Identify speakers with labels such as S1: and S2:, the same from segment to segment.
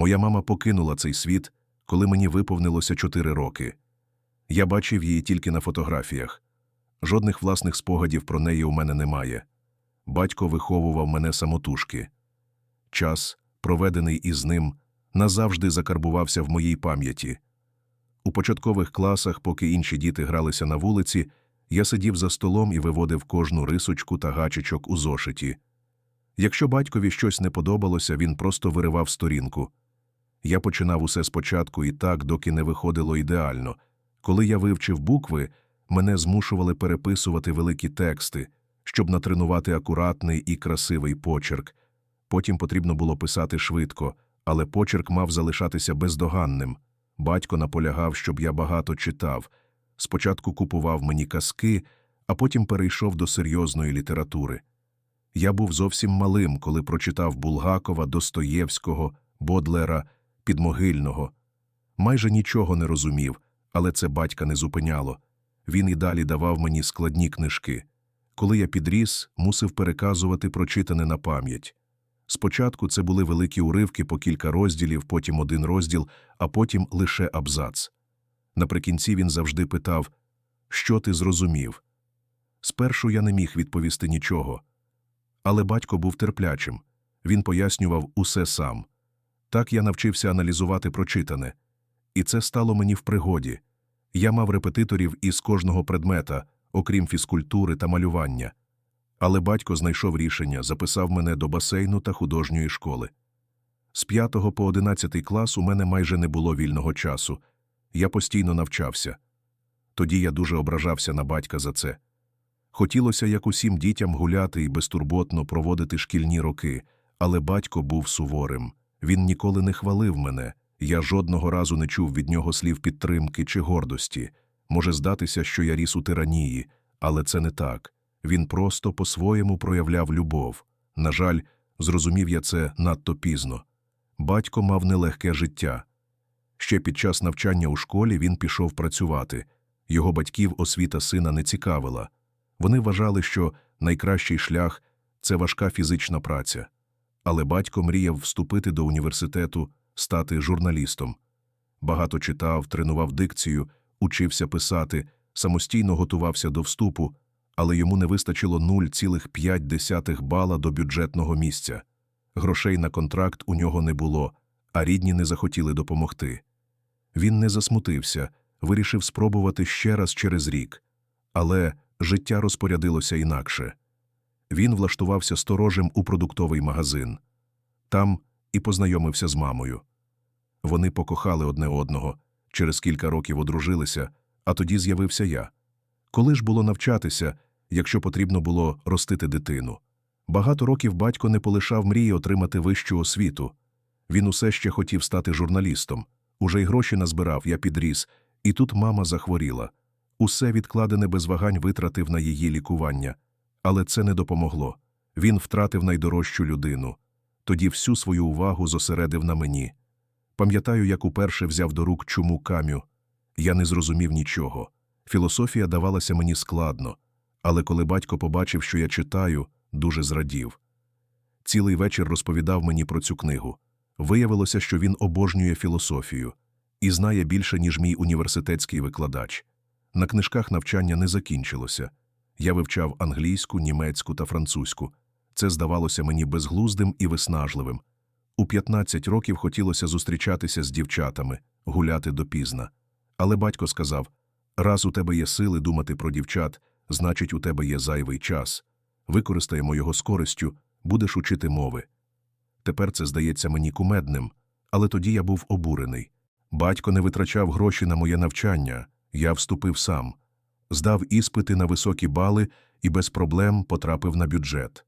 S1: Моя мама покинула цей світ, коли мені виповнилося чотири роки. Я бачив її тільки на фотографіях. Жодних власних спогадів про неї у мене немає. Батько виховував мене самотужки. Час, проведений із ним, назавжди закарбувався в моїй пам'яті. У початкових класах, поки інші діти гралися на вулиці, я сидів за столом і виводив кожну рисочку та гачечок у зошиті. Якщо батькові щось не подобалося, він просто виривав сторінку. Я починав усе спочатку і так, доки не виходило ідеально. Коли я вивчив букви, мене змушували переписувати великі тексти, щоб натренувати акуратний і красивий почерк. Потім потрібно було писати швидко, але почерк мав залишатися бездоганним. Батько наполягав, щоб я багато читав. Спочатку купував мені казки, а потім перейшов до серйозної літератури. Я був зовсім малим, коли прочитав Булгакова, Достоєвського, Бодлера, Підмогильного. Майже нічого не розумів, але це батька не зупиняло. Він і далі давав мені складні книжки. Коли я підріс, мусив переказувати прочитане на пам'ять. Спочатку це були великі уривки по кілька розділів, потім один розділ, а потім лише абзац. Наприкінці він завжди питав Що ти зрозумів? Спершу я не міг відповісти нічого. Але батько був терплячим. Він пояснював усе сам. Так я навчився аналізувати прочитане. І це стало мені в пригоді. Я мав репетиторів із кожного предмета, окрім фізкультури та малювання. Але батько знайшов рішення, записав мене до басейну та художньої школи. З 5 по 11 клас у мене майже не було вільного часу. Я постійно навчався. Тоді я дуже ображався на батька за це. Хотілося, як усім дітям, гуляти і безтурботно проводити шкільні роки, але батько був суворим. Він ніколи не хвалив мене. Я жодного разу не чув від нього слів підтримки чи гордості. Може здатися, що я ріс у тиранії, але це не так. Він просто по-своєму проявляв любов. На жаль, зрозумів я це надто пізно. Батько мав нелегке життя. Ще під час навчання у школі він пішов працювати. Його батьків освіта сина не цікавила. Вони вважали, що найкращий шлях це важка фізична праця. Але батько мріяв вступити до університету, стати журналістом. Багато читав, тренував дикцію, учився писати, самостійно готувався до вступу, але йому не вистачило 0,5 бала до бюджетного місця. Грошей на контракт у нього не було, а рідні не захотіли допомогти. Він не засмутився, вирішив спробувати ще раз через рік. Але життя розпорядилося інакше. Він влаштувався сторожем у продуктовий магазин. Там і познайомився з мамою. Вони покохали одне одного, через кілька років одружилися, а тоді з'явився я. Коли ж було навчатися, якщо потрібно було ростити дитину? Багато років батько не полишав мрії отримати вищу освіту. Він усе ще хотів стати журналістом. Уже й гроші назбирав, я підріс, і тут мама захворіла. Усе відкладене без вагань витратив на її лікування. Але це не допомогло. Він втратив найдорожчу людину. Тоді всю свою увагу зосередив на мені. Пам'ятаю, як уперше взяв до рук чуму камю. Я не зрозумів нічого. Філософія давалася мені складно, але коли батько побачив, що я читаю, дуже зрадів. Цілий вечір розповідав мені про цю книгу. Виявилося, що він обожнює філософію і знає більше, ніж мій університетський викладач. На книжках навчання не закінчилося. Я вивчав англійську, німецьку та французьку. Це здавалося мені безглуздим і виснажливим. У 15 років хотілося зустрічатися з дівчатами, гуляти допізна. Але батько сказав раз у тебе є сили думати про дівчат, значить, у тебе є зайвий час. Використаємо його з користю, будеш учити мови. Тепер це здається мені кумедним, але тоді я був обурений. Батько не витрачав гроші на моє навчання, я вступив сам, здав іспити на високі бали і без проблем потрапив на бюджет.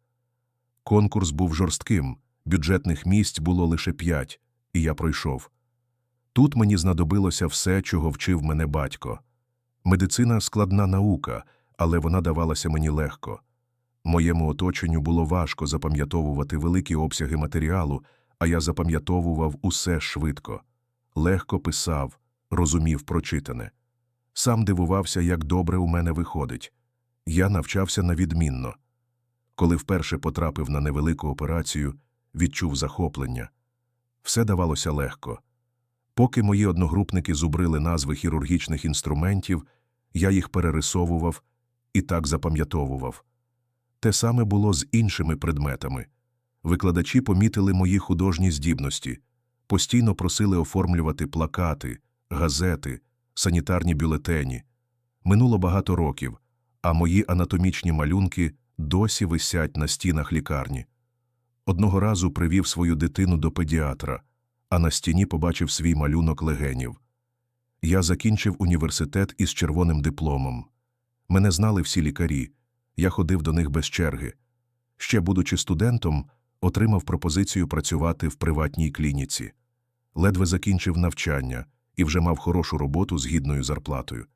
S1: Конкурс був жорстким, бюджетних місць було лише п'ять, і я пройшов. Тут мені знадобилося все, чого вчив мене батько. Медицина складна наука, але вона давалася мені легко. Моєму оточенню було важко запам'ятовувати великі обсяги матеріалу, а я запам'ятовував усе швидко. Легко писав, розумів прочитане. Сам дивувався, як добре у мене виходить. Я навчався на відмінно. Коли вперше потрапив на невелику операцію, відчув захоплення. Все давалося легко. Поки мої одногрупники зубрили назви хірургічних інструментів, я їх перерисовував і так запам'ятовував. Те саме було з іншими предметами. Викладачі помітили мої художні здібності, постійно просили оформлювати плакати, газети, санітарні бюлетені. Минуло багато років, а мої анатомічні малюнки досі висять на стінах лікарні. Одного разу привів свою дитину до педіатра, а на стіні побачив свій малюнок легенів. Я закінчив університет із червоним дипломом. Мене знали всі лікарі, я ходив до них без черги. Ще, будучи студентом, отримав пропозицію працювати в приватній клініці. Ледве закінчив навчання і вже мав хорошу роботу з гідною зарплатою.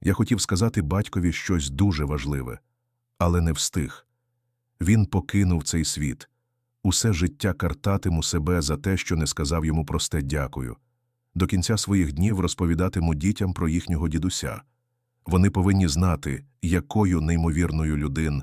S1: Я хотів сказати батькові щось дуже важливе, але не встиг. Він покинув цей світ. Усе життя картатиму себе за те, що не сказав йому просте дякую. До кінця своїх днів розповідатиму дітям про їхнього дідуся. Вони повинні знати, якою неймовірною людин